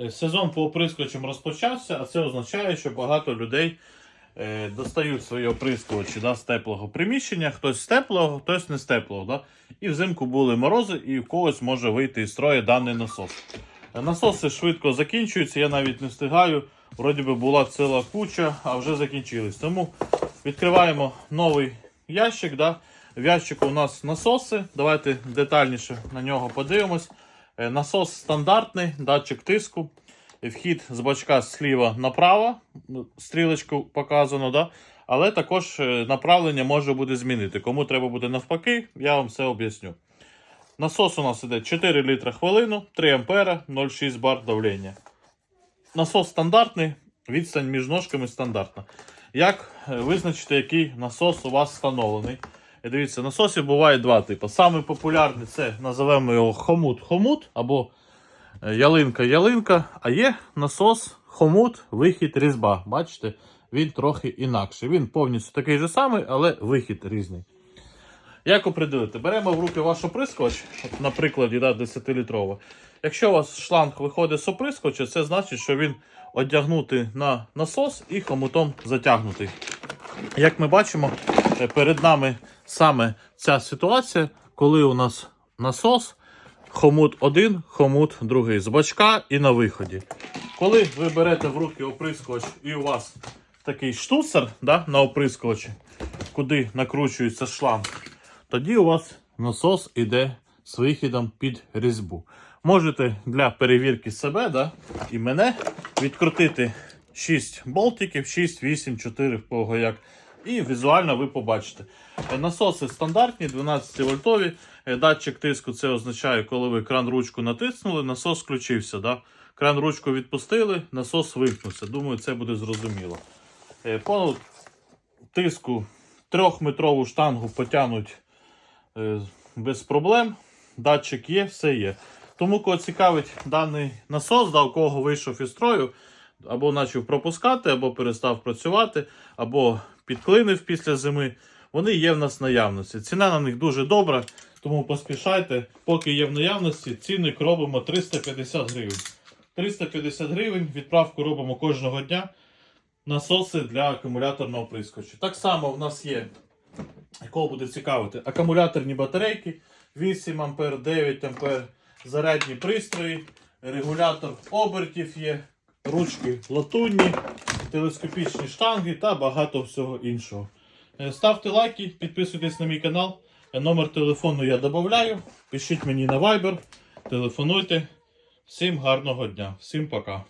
Е, Сезон по оприскувачам розпочався, а це означає, що багато людей е, достають свої оприскувачі да, з теплого приміщення, хтось з теплого, хтось не з теплого. Да? І взимку були морози, і в когось може вийти із строю даний насос. Е, Насоси швидко закінчуються, я навіть не встигаю. Вроді би була ціла куча, а вже закінчились. Тому відкриваємо новий ящик. Да? В ящику у нас насоси. Давайте детальніше на нього подивимось. Е, Насос стандартний, датчик тиску. Вхід з бачка зліва направо, стрілочку показано, да? але також е, направлення може буде змінити. Кому треба буде навпаки, я вам все об'ясню. Насос у нас іде 4 літра хвилину, 3 ампера, 0,6 бар давлення. Насос стандартний, відстань між ножками стандартна. Як е, визначити, який насос у вас встановлений? І Дивіться, насосів буває два типи. Самий популярний це називаємо його хомут-хомут або е, ялинка-ялинка. А є насос хомут, вихід різьба. Бачите, він трохи інакший. Він повністю такий же самий, але вихід різний. Як оприділити? Беремо в руки ваш оприскувач, на прикладі да, 10-літрово. Якщо у вас шланг виходить з оприскувача, це значить, що він одягнутий на насос і хомутом затягнутий. Як ми бачимо, е, перед нами саме ця ситуація, коли у нас насос, хомут один, хомут другий з бачка і на виході. Коли ви берете в руки оприскувач і у вас такий штуцер да, на оприскувачі, куди накручується шланг, тоді у вас насос іде з вихідом під різьбу. Можете для перевірки себе да, і мене відкрутити 6 болтиків, 6, 8, 4 в кого як. І візуально ви побачите. Е, Насоси стандартні, 12 вольтові. Е, Датчик тиску це означає, коли ви кран ручку натиснули, насос включився. Да? Кран ручку відпустили, насос вимкнувся. Думаю, це буде зрозуміло. Е, По тиску трьохметрову штангу потягнуть без проблем. Датчик є, все є. Тому, кого цікавить даний насос, да, у кого вийшов із строю, або почав пропускати, або перестав працювати, або підклинив після зими, вони є в нас наявності. Ціна на них дуже добра, тому поспішайте, поки є в наявності, цінник робимо 350 гривень. 350 гривень, відправку робимо кожного дня. Насоси для акумуляторного прискочу. Так само в нас є, якого буде цікавити, акумуляторні батарейки 8 А, 9 А, зарядні пристрої, регулятор обертів є, ручки латунні, телескопічні штанги та багато всього іншого. Е, Ставте лайки, підписуйтесь на мій канал. Е, Номер телефону я додаю. Пишіть мені на Viber, телефонуйте. Всім гарного дня, всім пока.